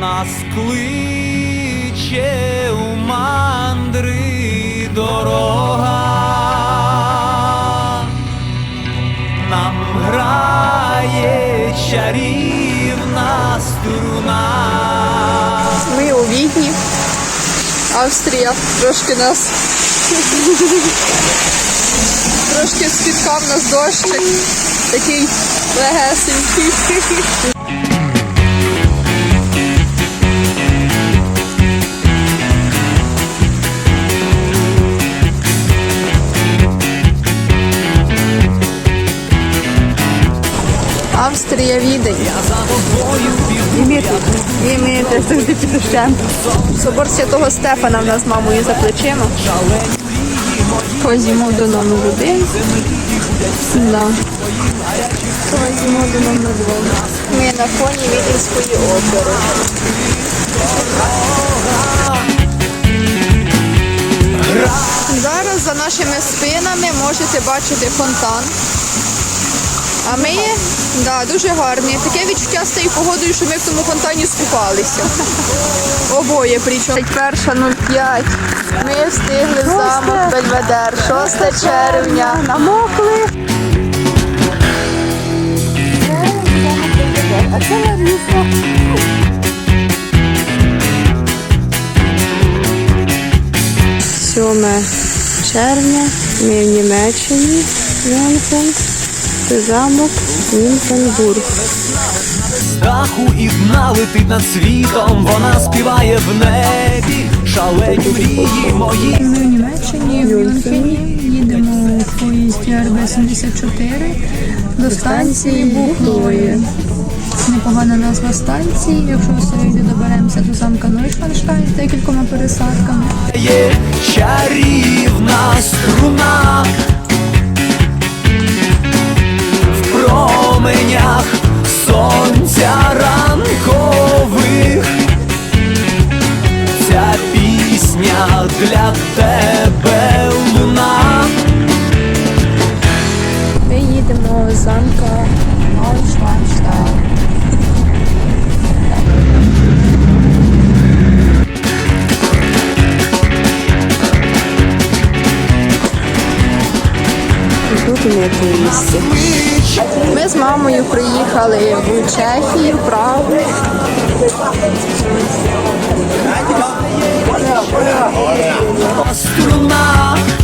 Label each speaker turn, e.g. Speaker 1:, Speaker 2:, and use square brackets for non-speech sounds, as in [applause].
Speaker 1: нас кличе у мандри дорога, нам грає чарівна струна.
Speaker 2: Ми у Відні. Австрія трошки нас. [laughs] трошки спіткав нас дощик. Такий легесенький. [laughs] Австрія відень. Ми теж завжди під дощем. Собор святого Стефана в нас з мамою за плечима. Ходімо до номер один. Да. До номер два. Ми на фоні Віденської опери. Зараз за нашими спинами можете бачити фонтан. А ми да, дуже гарні. Таке відчуття з тією погодою, що ми в тому фонтані скупалися. Обоє причому. 1.05. Ми встигли в замок Бельведер. 6 червня. Намокли. А це Сьоме червня. Ми в Німеччині. Замок Німфенбург.
Speaker 1: З даху і дна летить над світом, вона співає в небі, шалені мрії мої.
Speaker 3: Ми в Німеччині, в Мюнхені, їдемо в поїзді РБ-74 до станції Бухлої. Непогана назва станції. Якщо ми сьогодні доберемося до замка Нойшванштайн з декількома пересадками.
Speaker 1: Є чарівна струна пісня тебе луна.
Speaker 2: Ми їдемо з замка Нойшванштайн. Тут у мене. Ми з мамою приїхали в Чехію, Прагу.
Speaker 1: Струна в